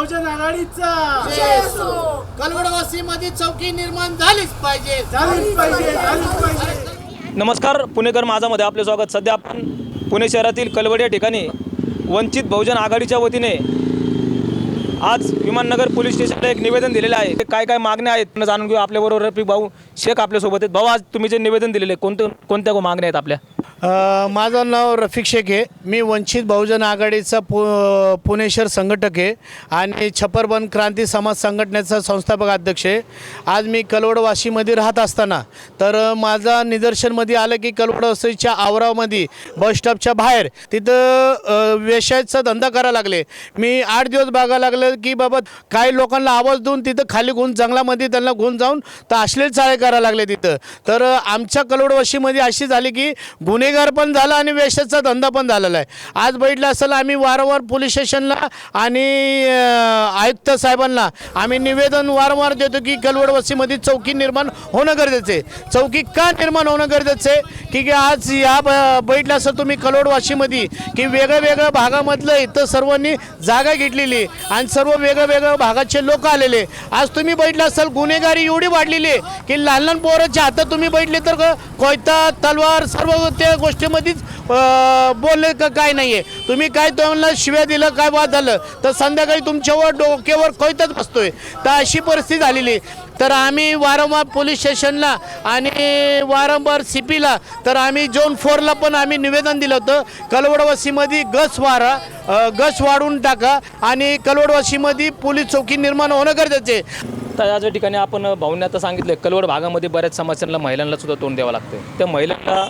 बहुजन आघाडीचा कलवडवासी मध्ये चौकी निर्माण झालीच पाहिजे. झालीच पाहिजे झालीच पाहिजे. नमस्कार पुणेकर माझामध्ये आपले स्वागत. सध्या आपण पुणे शहरातील कलवड या ठिकाणी वंचित बहुजन आघाडीच्या वतीने आज विमाननगर पोलीस स्टेशनला एक निवेदन दिलेलं आहे. ते काय काय मागण्या आहेत जाणून घेऊ. आपल्याबरोबर रफिक भाऊ शेख आपल्यासोबत आहेत. भाऊ आज तुम्ही जे निवेदन दिलेले कोणतं कोणत्या मागण्या आहेत आपल्या? माझं नाव रफिक शेख आहे. मी वंचित बहुजन आघाडीचा पु पुणे शहर संघटक आहे आणि छप्परबंद क्रांती समाज संघटनेचा संस्थापक अध्यक्ष आहे. आज मी कलवडवाशीमध्ये राहत असताना तर माझा निदर्शनमध्ये आलं की कलवडवासीच्या आवरामध्ये बस स्टॉपच्या बाहेर तिथं व्यवसायाचा वेश्याचा धंदा करायला लागले. मी आठ दिवस बघायला लागलं की बाबा काही लोकांना आवाज देऊन तिथं खाली घुन जंगलामध्ये त्यांना घुन जाऊन तर अश्लील चाळे करायला लागले तिथं. तर आमच्या कलोडवशीमध्ये अशी झाली की गुन्हे गुन्हेगार पण झाला आणि वेश्याचा धंदा पण झालेला आहे. आज बैठला असेल आम्ही वारंवार पोलीस स्टेशनला आणि आयुक्त साहेबांना आम्ही निवेदन वारंवार देतो की कलवडवसीमध्ये चौकी निर्माण होणं गरजेचं आहे. चौकी का निर्माण होणं गरजेचं आहे? की की आज या ब- बैठला असेल तुम्ही कलोडवाशीमध्ये की वेगळ्या वेगळ्या भागामधलं इथं सर्वांनी जागा घेतलेली आहे आणि सर्व वेगळ्या वेगळ्या भागाचे लोक आलेले आज तुम्ही बैठला असाल गुन्हेगारी एवढी वाढलेली आहे की लहान लहान पोराच्या हातात तुम्ही बैठले तर कोयता तलवार सर्व ते गोष्टीमध्येच बोलले का काय नाही आहे तुम्ही काय तुम्हाला शिव्या दिलं काय वाद झालं तर संध्याकाळी तुमच्यावर डोक्यावर कोयताच बसतोय. तर अशी परिस्थिती झालेली आहे. तर आम्ही वारंवार पोलीस स्टेशनला आणि वारंवार सी पीला तर आम्ही जोन फोरला पण आम्ही निवेदन दिलं होतं. कलवडवासीमध्ये गस वारा गस वाढून टाका आणि कलवडवासीमध्ये पोलीस चौकी निर्माण होणं गरजेचं आहे. तर या ठिकाणी आपण भाऊंनी आता सांगितलं कलवड भागामध्ये बऱ्याच समस्यांना महिलांना सुद्धा तोंड द्यावं लागतं त्या महिलांना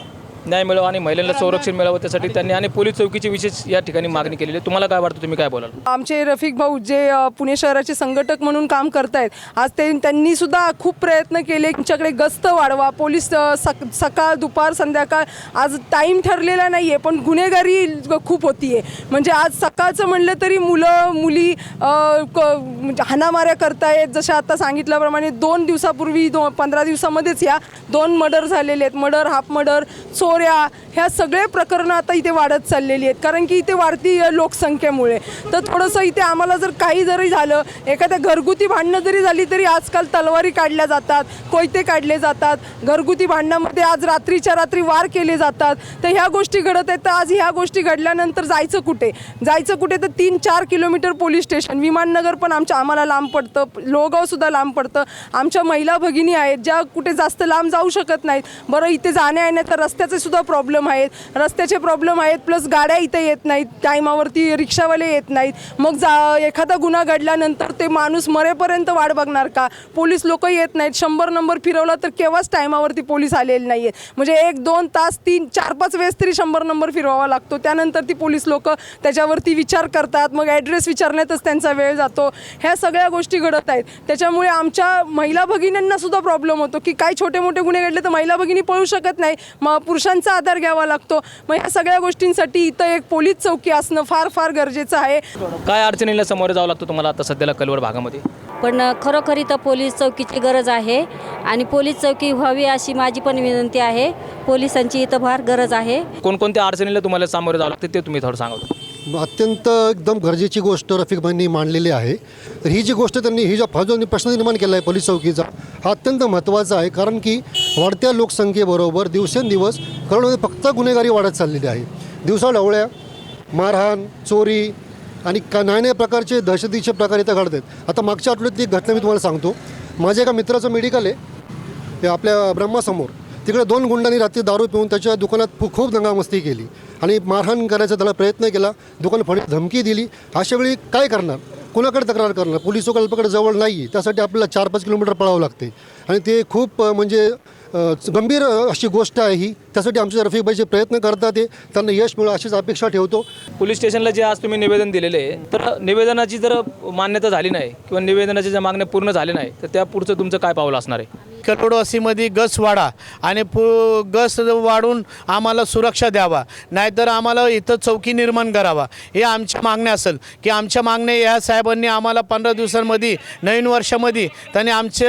न्याय मिळावा आणि महिलांना संरक्षण मिळावं त्यासाठी त्यांनी आणि पोलीस चौकीची विशेष या ठिकाणी मागणी केलेली आहे. तुम्हाला काय वाटतं? तुम्ही काय बोलाल? आमचे रफिक भाऊ जे अ, पुणे शहराचे संघटक म्हणून काम करतायत आज ते त्यांनी सुद्धा खूप प्रयत्न केले तुमच्याकडे गस्त वाढवा. पोलीस अ, सक सकाळ दुपार संध्याकाळ आज टाईम ठरलेला नाही आहे पण गुन्हेगारी खूप होती आहे म्हणजे आज सकाळचं म्हणलं तरी मुलं मुली अ, क- म्हणजे हाणामाऱ्या करतायत. जसं आता सांगितल्याप्रमाणे दोन दिवसापूर्वी दो पंधरा दिवसामध्येच या दोन मर्डर झालेले आहेत. मर्डर हाफ मर्डर चोऱ्या ह्या सगळे प्रकरणं आता इथे वाढत चाललेली आहेत. कारण की इथे वाढती लोकसंख्येमुळे. तर थोडंसं इथे आम्हाला जर काही जरी झालं एखाद्या घरगुती भांडणं जरी झाली तरी आजकाल तलवारी काढल्या जातात कोयते काढले जातात. घरगुती भांडणामध्ये आज रात्रीच्या रात्री वार केले जातात. तर ह्या गोष्टी घडत आहेत. तर आज ह्या गोष्टी घडल्यानंतर जायचं कुठे? जायचं कुठे? तर तीन चार किलोमीटर पोलीस स्टेशन. विमाननगर पण आमच्या आम्हाला लांब पडतं. लोगावसुद्धा लांब पडतं. आमच्या महिला भगिनी आहेत ज्या कुठे जास्त लांब जाऊ शकत नाहीत. बरं इथे जाण्या येण्याचा रस्त्याचं सुद्धा प्रॉब्लेम आहेत. रस्त्याचे प्रॉब्लेम आहेत प्लस गाड्या इथे येत नाहीत. टायमावरती रिक्षावाले येत नाहीत. मग जा एखादा गुन्हा घडल्यानंतर ते माणूस मरेपर्यंत वाट बघणार का? पोलीस लोक येत नाहीत. शंभर नंबर फिरवला तर केव्हाच टायमावरती पोलीस आलेले नाही आहेत म्हणजे एक दोन तास तीन चार पाच वेळेस तरी शंभर नंबर फिरवावा लागतो. त्यानंतर ती पोलीस लोक त्याच्यावरती विचार करतात. मग ॲड्रेस विचारण्यातच त्यांचा वेळ जातो. ह्या सगळ्या गोष्टी घडत आहेत. त्याच्यामुळे आमच्या महिला भगिनींना सुद्धा प्रॉब्लेम होतो की काही छोटे मोठे गुन्हे घडले तर महिला भगिनी पळू शकत नाही. मग पुरुषांचा आधार घ्यावा लागतो. मग ह्या सगळ्या गोष्टींसाठी इथं एक पोलीस चौकी असणं फार फार गरजेचं आहे. काय अडचणीला सामोरे जावं लागतं तुम्हाला आता सध्याला कलवड भागामध्ये? पण खरोखर इथं पोलीस चौकीची गरज आहे आणि पोलीस चौकी व्हावी अशी माझी पण विनंती आहे. पोलिसांची इथं फार गरज आहे. कोणकोणत्या अडचणीला तुम्हाला सामोरे जावं लागतं ते तुम्ही थोडं सांगा अत्यंत एकदम गरजेची गोष्ट रफिक भाईंनी मांडलेली आहे. तर ही जी गोष्ट त्यांनी ही जो हा जो प्रश्न निर्माण केला आहे पोलीस चौकीचा हा अत्यंत महत्त्वाचा आहे. कारण की वाढत्या लोकसंख्येबरोबर दिवसेंदिवस करोडमध्ये फक्त गुन्हेगारी वाढत चाललेली आहे. दिवसा ढवळ्या मारहाण चोरी आणि का नाही नाही प्रकारचे दहशतीचे प्रकार इथं घडत आहेत. आता मागच्या आठवड्यातली एक घटना मी तुम्हाला सांगतो. माझ्या एका मित्राचं मेडिकल आहे. ते आपल्या ब्रह्मासमोर. तिकडे दोन गुंडांनी रात्री दारू पिऊन त्याच्या दुकानात खूप दंगामस्ती केली आणि मारहाण करायचा त्याला प्रयत्न केला. दुकान फडी धमकी दिली. अशा वेळी काय करणार? कोणाकडे तक्रार करणार? पोलीस कल्पकडे जवळ नाही आहे त्यासाठी आपल्याला चार पाच किलोमीटर पळावं लागते. आणि ते खूप म्हणजे गंभीर अशी गोष्ट आहे ही. त्यासाठी आमचे रफिकबाईचे प्रयत्न करतात ते त्यांना यश मिळो अशीच अपेक्षा ठेवतो. पोलीस स्टेशनला जे आज तुम्ही निवेदन दिलेले आहे तर निवेदनाची जर मान्यता झाली नाही किंवा निवेदनाची जर मागण्या पूर्ण झाले नाही तर त्या पुढचं तुमचं काय पाऊल असणार आहे? कलोडवासीमध्ये गस वाढा आणि पु गस वाढून आम्हाला सुरक्षा द्यावा. नाहीतर आम्हाला इथं चौकी निर्माण करावा. हे आमच्या मागण्या असेल. की आमच्या मागण्या या साहेबांनी आम्हाला पंधरा दिवसांमध्ये नवीन वर्षामध्ये त्यांनी आमचे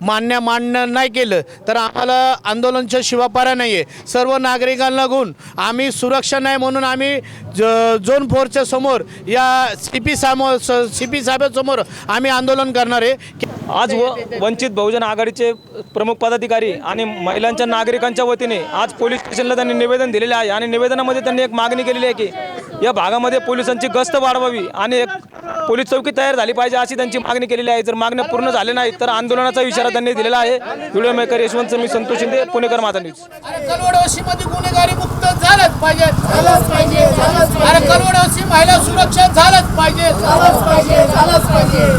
मान्य मान्य नाही केलं तर आम्हाला आंदोलनच्या शिवापारा नाही आहे सर्व नागरिकांना घेऊन आम्ही सुरक्षा नाही म्हणून आम्ही ज झोन फोरच्या समोर या सी पी सामो सी पी साहेबासमोर आम्ही आंदोलन करणार आहे. आज व वंचित बहुजन आघाडीचे प्रमुख पदाधिकारी आणि महिलांच्या नागरिकांच्या वतीने आज पोलीस स्टेशनला त्यांनी निवेदन दिलेले आहे. आणि निवेदनामध्ये त्यांनी एक मागणी केलेली आहे की या भागामध्ये पोलिसांची गस्त वाढवावी आणि एक पोलीस चौकी तयार झाली पाहिजे अशी त्यांची मागणी केलेली आहे. जर मागण्या पूर्ण झाल्या नाहीत तर आंदोलनाचा इशारा त्यांनी दिलेला आहे. व्हिडिओ मेकर यशवंत मी संतोष शिंदे पुणेकर माझा न्यूज. गुन्हेगारी मुक्त झालंच पाहिजे महिला सुरक्षा झालंच पाहिजे. झालंच पाहिजे झालंच पाहिजे.